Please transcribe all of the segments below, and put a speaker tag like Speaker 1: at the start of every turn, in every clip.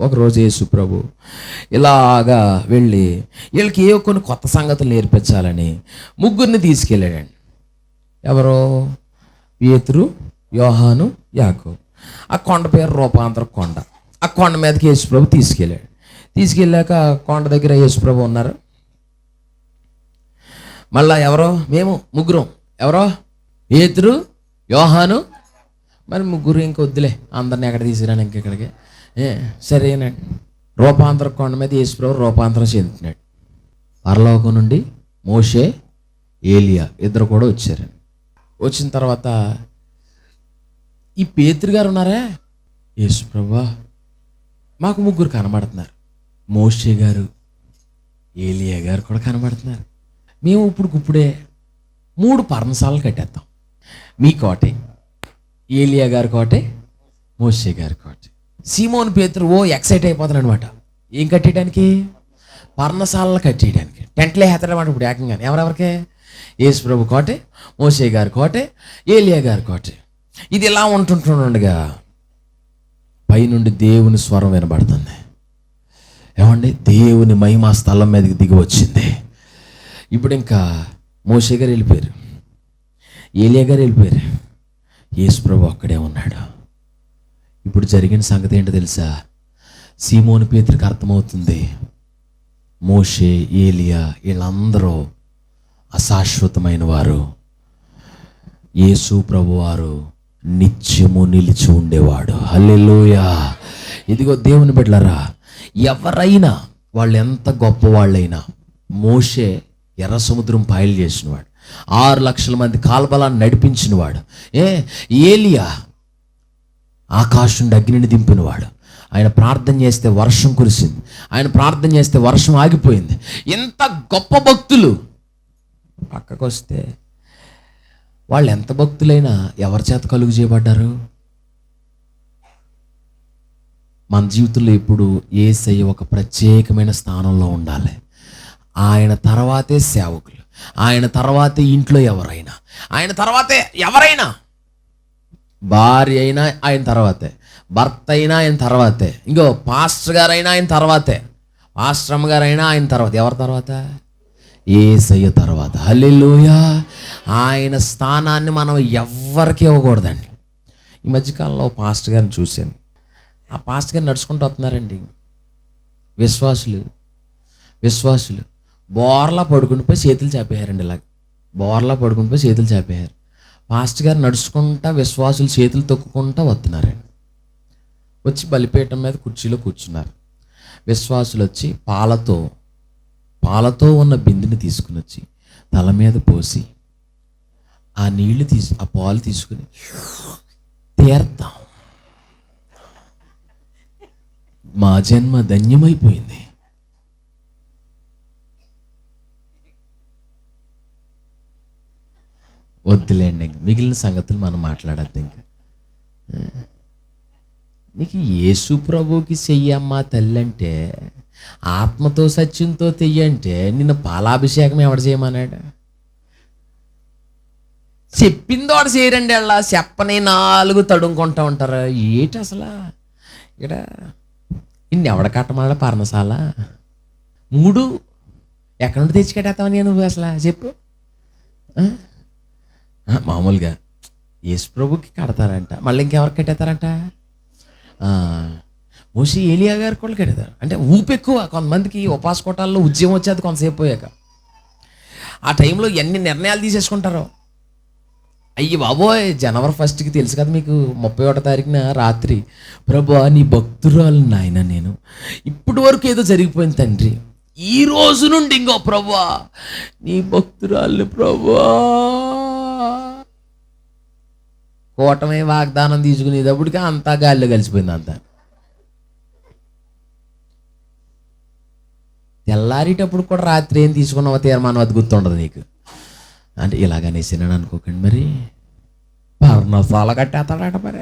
Speaker 1: ఒకరోజు యేసు ప్రభు ఇలాగా వెళ్ళి వీళ్ళకి ఏ కొన్ని కొత్త సంగతులు నేర్పించాలని ముగ్గురిని తీసుకెళ్ళాడండి. ఎవరో? పేతురు యోహాను యాకు ఆ కొండ పేరు రూపాంతర కొండ. ఆ కొండ మీదకి యేసు ప్రభు తీసుకెళ్ళాడు. తీసుకెళ్ళాక కొండ దగ్గర యేసు ప్రభు ఉన్నారు. మళ్ళా ఎవరో? మేము ముగ్గురం. ఎవరో? పేతురు యోహాను మరి ముగ్గురు ఇంక వద్దులే అందరిని ఎక్కడ తీసుకురాను ఇంకెక్కడికి ఇక్కడికి. సరేనండి రూపాంతర కొండ మీద యేసుప్రభు రూపాంతరం చెందుతున్నాడు. పరలోకం నుండి మోషే ఏలియా ఇద్దరు కూడా వచ్చారండి వచ్చిన తర్వాత ఈ పేతురు గారు ఉన్నారా? యేసుప్రభా మాకు ముగ్గురు కనబడుతున్నారు. మోషే గారు ఏలియా గారు కూడా కనబడుతున్నారు. మేము ఇప్పుడు ఇప్పుడే మూడు పర్ణశాలలు కట్టేద్దాం. మీ కోటే. ఏలియా గారి కోటే మోషే గారి కోటే. సీమోన్ పేతురు ఓ ఎక్సైట్ అయిపోతాను అనమాట ఏం కట్టేయడానికి? పర్ణశాలలు కట్టేయడానికి. టెంట్లే హెత్తడమాట ఇప్పుడు ఏకంగా ఎవరెవరికే? యేసు ప్రభు కోటే మోషే గారి కోటే ఏలియా గారి కోటే. ఇది ఇలా ఉంటుంటుండగా పైనుండి దేవుని స్వరం వినబడుతుంది. ఏమండి? దేవుని మహిమా స్థలం మీదకి దిగి వచ్చింది. ఇప్పుడు ఇంకా మోషే గారు వెళ్ళిపోయారు. ఏలియా గారు వెళ్ళిపోయారు. యేసుప్రభు అక్కడే ఉన్నాడు. ఇప్పుడు జరిగిన సంగతి ఏంటో తెలుసా? సీమోని పేతురికి అర్థమవుతుంది మోషే ఏలియా వీళ్ళందరూ అశాశ్వతమైన వారు యేసు ప్రభు వారు నిత్యము నిలిచి ఉండేవాడు. హల్లెలోయా! ఇదిగో దేవుని బిడ్డలరా ఎవరైనా వాళ్ళు ఎంత గొప్పవాళ్ళైనా మోషే ఎర్ర సముద్రం పాయలు చేసినవాడు. ఆరు లక్షల మంది కాల్బలాన్ని నడిపించినవాడు. ఏ? ఏలియా ఆకాశం అగ్నిని దింపినవాడు. ఆయన ప్రార్థన చేస్తే వర్షం కురిసింది. ఆయన ప్రార్థన చేస్తే వర్షం ఆగిపోయింది. ఎంత గొప్ప భక్తులు! పక్కకు వస్తే వాళ్ళు ఎంత భక్తులైనా ఎవరి చేత కలుగు చేయబడ్డారు? మన జీవితంలో ఇప్పుడు ఏసై ఒక ప్రత్యేకమైన స్థానంలో ఉండాలి. ఆయన తర్వాతే సేవకులు. ఆయన తర్వాతే ఇంట్లో ఎవరైనా. ఆయన తర్వాతే ఎవరైనా. భార్య అయినా ఆయన తర్వాతే. భర్త అయినా ఆయన తర్వాతే. ఇంకో పాస్టర్ గారైనా ఆయన తర్వాతే. పాస్టర్ అమ్మగారైనా ఆయన తర్వాత. ఎవరి తర్వాత? ఏసయ్య తర్వాత. హల్లెలూయా. ఆయన స్థానాన్ని మనం ఎవ్వరికి ఇవ్వకూడదండి. ఈ మధ్యకాలంలో పాస్టర్ గారిని చూశాను. ఆ పాస్టర్ గారు నడుచుకుంటూ వస్తున్నారండి. విశ్వాసులు. విశ్వాసులు. బోర్లా పడుకునిపోయి చేతులు చేపేయారండి ఇలాగ. బోర్లా పడుకునిపోయి చేతులు చాపేయారు. పాస్ట్ గారు నడుచుకుంటా విశ్వాసులు చేతులు తొక్కుకుంటా వస్తున్నారండి. వచ్చి బలిపీఠం మీద కుర్చీలో కూర్చున్నారు. విశ్వాసులు వచ్చి పాలతో పాలతో ఉన్న బిందెని తీసుకుని వచ్చి తల మీద పోసి ఆ నీళ్ళు తీసి ఆ పాలు తీసుకుని తీర్థం. మా జన్మ ధన్యమైపోయింది. వద్దులేండి ఇంక. మిగిలిన సంగతులు మనం మాట్లాడద్దు ఇంకా. నీకు యేసు ప్రభుకి చెయ్యమ్మా తల్లి అంటే ఆత్మతో సత్యంతో తెయ్యంటే నిన్ను పాలాభిషేకం ఎవడు చేయమన్నాడు? చెప్పింది వాడు చేయరండి అలా. చెప్పని నాలుగు తడుముకుంటా ఉంటారు. ఏటి అసలు? ఇక్కడ ఇన్ని ఎవడ కట్టమన్నాడు పర్ణశాల? మూడు ఎక్కడి నుండి తెచ్చి కట్టేస్తావు నేను అసలు? చెప్పు. మామూలుగా. యేసు ప్రభుకి కడతారంట. మళ్ళీ ఇంకెవరికి కట్టేస్తారంట? మోసి ఏలియా గారు కూడా కడతారు అంటే ఊపు ఎక్కువ. కొంతమందికి ఉపాస కోటాల్లో ఉద్యమం వచ్చేది కొంతసేపు పోయాక. ఆ టైంలో ఎన్ని నిర్ణయాలు తీసేసుకుంటారో? అయ్యి బాబోయ్ జనవరి ఫస్ట్కి తెలుసు కదా మీకు ముప్పై ఒకటో తారీఖున రాత్రి. ప్రభు నీ భక్తురాలు నాయన నేను. ఇప్పటి వరకు ఏదో జరిగిపోయింది తండ్రి. ఈ రోజు నుండి ఇంకో ప్రభు నీ భక్తురాలు ప్రభు. కూటమి వాగ్దానం తీసుకునేటప్పటికి అంతా గాలిలో కలిసిపోయింది అంతా. తెల్లారేటప్పుడు కూడా రాత్రి ఏం తీసుకున్నావో తీర్మానం అది గుర్తుండదు నీకు. అంటే ఇలాగనేసినాడు అనుకోకండి మరి. పర్ణశాల కట్టేస్తాడట మరి.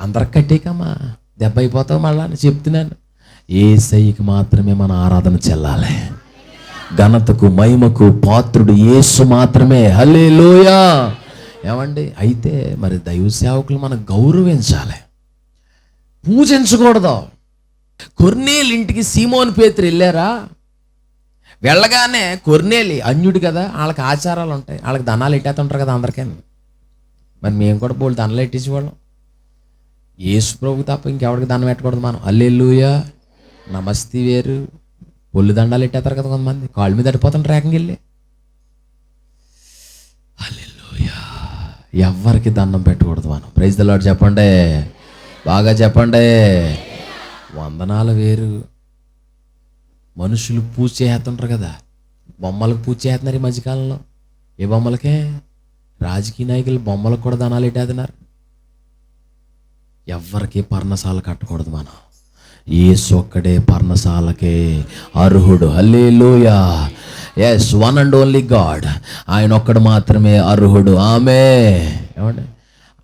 Speaker 1: అందరికి కట్టేకమ్మా. దెబ్బ అయిపోతావు మళ్ళా అని చెప్తున్నాను. ఏ సైకి మాత్రమే మన ఆరాధన చెల్లాలి. ఘనతకు మహిమకు పాత్రుడు ఏసు మాత్రమే. హలే ఏమండి? అయితే మరి దైవ సేవకులు మనం గౌరవించాలి. పూజించకూడదు. కొర్నేలు ఇంటికి సీమోన్ పేతురు వెళ్ళారా? వెళ్ళగానే కొర్నేలి అన్యుడు కదా వాళ్ళకి ఆచారాలు ఉంటాయి. వాళ్ళకి దనాలు ఎట్టేస్తుంటారు కదా అందరికీ. మరి మేము కూడా బోళ్ళు దండలు ఎట్టేసేవాళ్ళం యేసు ప్రభు తప్ప ఇంకెవరికి దండం పెట్టకూడదు మనం. అల్లెల్లుయ నమస్తే వేరు. ఒళ్ళు దండాలు ఇట్టేస్తారు కదా కొంతమంది. కాళ్ళ మీద అడిపోతుంటారు ఏకంగా వెళ్ళి అల్లెల్లుయా ఎవరికి దండం పెట్టకూడదు మనం. ప్రైజ్ దలాడు చెప్పండి. బాగా చెప్పండి. వందనాలు వేరు. మనుషులు పూజ చేస్తుంటారు కదా. బొమ్మలకు పూజ చేస్తున్నారు ఈ మధ్యకాలంలో. ఏ బొమ్మలకే? రాజకీయ నాయకులు బొమ్మలకు కూడా దానాలు ఎట్టేస్తున్నారు ఎవ్వరికి పర్ణశాల కట్టకూడదు మనం. ఏసు ఒక్కడే పర్ణశాలకే అర్హుడు. Hallelujah. Yes one and only God ఆయన ఒక్కడు మాత్రమే అర్హుడు. ఆమె ఏమండి?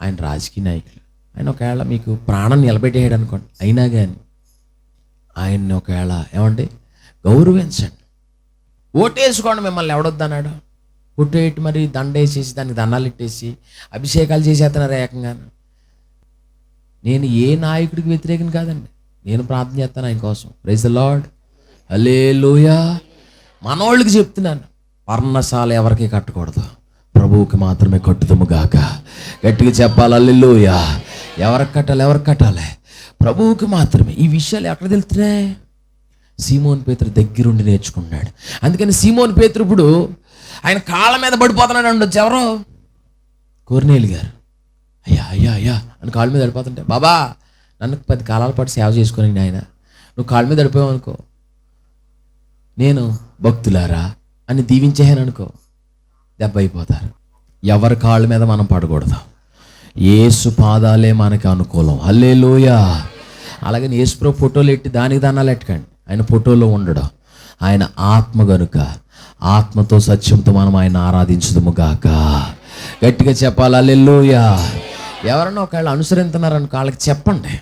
Speaker 1: ఆయన రాజకీయ నాయకులు. ఆయన ఒకవేళ మీకు ప్రాణం నిలబెట్టేయడు అనుకోండి. అయినా కానీ ఆయన్ని ఒకవేళ ఏమండి? గౌరవించండి. ఓటేసుకోండి మిమ్మల్ని ఎవడొద్దన్నాడు? ఓటేటి మరి దండేసేసి దానికి దండాలు ఇట్టేసి అభిషేకాలు చేసేస్తున్నారు ఏకంగా. నేను ఏ నాయకుడికి వ్యతిరేకం కాదండి. నేను ప్రార్థన చేస్తాను ఆయన కోసం. ప్రైజ్ ద లార్డ్ అలే మనోళ్ళకి చెప్తున్నాను. పర్ణశాల ఎవరికి కట్టకూడదు? ప్రభువుకి మాత్రమే కట్టుదము గాక. గట్టిగా చెప్పాలి అల్లెలుయా. ఎవరికి కట్టాలి ఎవరికి కట్టాలి? ప్రభువుకి మాత్రమే. ఈ విషయాలు ఎక్కడ తెలుస్తున్నాయి? సీమోన్ పేతురు దగ్గరుండి నేర్చుకున్నాడు. అందుకని సీమోన్ పేతురు ఇప్పుడు ఆయన కాళ్ళ మీద పడిపోతున్నాడు ఉండొచ్చు ఎవరో? కోర్నేలు గారు. అయ్యా అయ్యా అయ్యా. అని కాళ్ళ మీద పడిపోతుంటే బాబా నన్ను పది కాలాల పాటు సేవ చేసుకుని ఆయన నువ్వు కాళ్ళ మీద పడిపోయావు అనుకో నేను భక్తులారా అని దీవించేహాను అనుకో దెబ్బ అయిపోతారు ఎవరి కాళ్ళ మీద మనం పడకూడదు. ఏసు పాదాలే మనకి అనుకూలం. అల్లే హల్లే అలాగే ఏసుప్రో ఫోటోలు ఎట్టి దానికి దానాలు ఎట్టకండి. ఆయన ఫోటోలో ఉండడం. ఆయన ఆత్మ గనుక ఆత్మతో సత్యంతో మనం ఆయన ఆరాధించుదము గాక. గట్టిగా చెప్పాలి అల్లెల్లుయా ఎవరన్నా ఒకవేళ అనుసరిస్తున్నారనుకో వాళ్ళకి చెప్పండి.